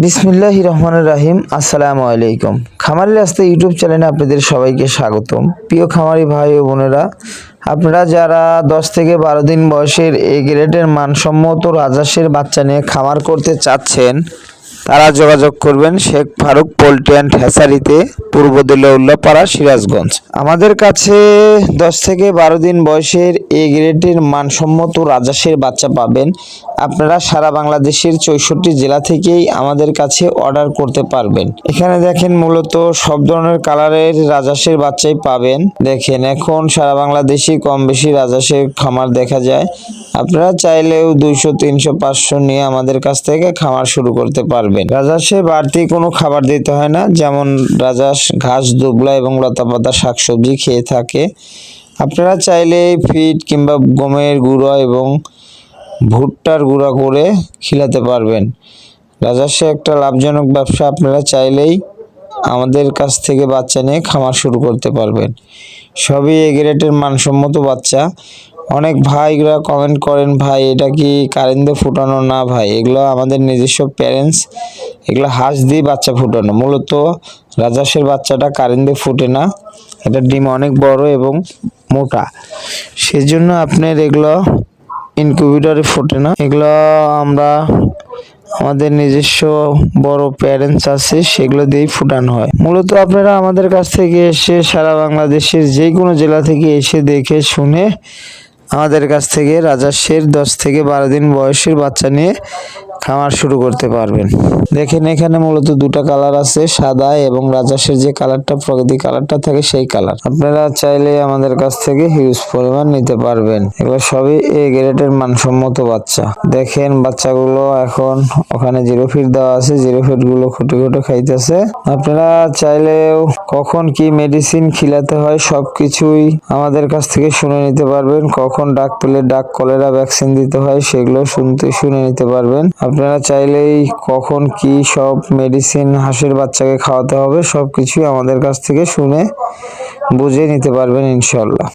বিসমিল্লাহ রহমান রাহিম, আসসালামু আলাইকুম। খামারি রাস্তা ইউটিউব চ্যানেলে আপনাদের সবাইকে স্বাগতম। প্রিয় খামারি ভাই ও বোনেরা, আপনারা যারা দশ থেকে বারো দিন বয়সের এ গ্রেডের মানসম্মত রাজাসের বাচ্চা নিয়ে খামার করতে চাচ্ছেন তারা যোগাযোগ করবেন শেখ ফারুক পোল্ট্রি অ্যান্ড হ্যাসারিতে, পূর্ব দিল্লাপাড়া সিরাজগঞ্জ। আমাদের কাছে দশ থেকে বারো দিন বয়সের এ গ্রেডের মানসম্মত রাজাসের বাচ্চা পাবেন। আপনারা সারা বাংলাদেশের চৌষট্টি জেলা থেকেই আমাদের কাছে অর্ডার করতে পারবেন। এখানে দেখেন মূলত সব ধরনের কালারের রাজাসের বাচ্চাই পাবেন। দেখেন, এখন সারা বাংলাদেশি কম বেশি রাজাসের খামার দেখা যায়। আপনারা চাইলেও দুইশো, তিনশো, পাঁচশো নিয়ে আমাদের কাছ থেকে খামার শুরু করতে পারবেন। রাজাসে বাড়তি কোনো খাবার দিতে হয় না, যেমন রাজাস ঘাস, দুবলা এবং লতাপাতা শাকসবজি খেয়ে থাকে। আপনারা চাইলে ফিট কিংবা গমের গুঁড়ো এবং ভুট্টার গুঁড়া করে খিলাতে পারবেন। রাজাসে একটা লাভজনক ব্যবসা, আপনারা চাইলেই আমাদের কাছ থেকে বাচ্চা নিয়ে খামার শুরু করতে পারবেন। সবই এ গ্রেডের মানসম্মত বাচ্চা। অনেক ভাইরা কমেন্ট করেন, ভাই, এটা কি কারেন্টে ফুটানো না ভাই? এগুলো আমাদের নিজস্ব প্যারেন্টস এগুলো হাঁস দিয়ে বাচ্চা ফুটানো। মূলত রাজাসের বাচ্চাটা কারেন্টে ফুটে না। এটা ডিম অনেক বড় এবং মোটা। সেজন্য আপনার এগুলো ইনকিউবেটরে ফোটে না। এগুলো আমরা আমাদের নিজস্ব বড় প্যারেন্টস আছে, সেগুলো দিয়েই ফুটানো হয়। মূলত আপনারা আমাদের কাছ থেকে এসে সারা বাংলাদেশের যে কোনো জেলা থেকে এসে দেখে শুনে আমাদের কাছ থেকে রাজা শের দশ থেকে বারো দিন বয়সের বাচ্চা নিয়ে খামার শুরু করতে পারবেন। দেখেন এখানে মূলত দুটো কালার আছে, সাদা এবং রাজাসের যে কালারটা, প্রকৃতি কালারটা থাকে সেই কালার। আপনারা চাইলে আমাদের কাছ থেকে হিউজ পরিমাণ নিতে পারবেন। এগুলো সবই এ গ্রেডের মানসম্মত বাচ্চা। দেখেন বাচ্চাগুলো এখন ওখানে জিরো ফিট দেওয়া আছে, জিরো ফিটগুলো খুঁটে খুঁটে খাইতেছে। আপনারা চাইলেও কখন কি মেডিসিন খিলাতে হয় সবকিছুই আমাদের কাছ থেকে শুনে নিতে পারবেন। কখন ডাক পেলে ডাক কলেরা ভ্যাকসিন দিতে হয় সেগুলো শুনতে, শুনে নিতে পারবেন। আপনারা চাইলেই কখন কি সব মেডিসিন হাঁসের বাচ্চাকে খাওয়াতে হবে সব কিছুই আমাদের কাছ থেকে শুনে বুঝে নিতে পারবেন ইনশাল্লাহ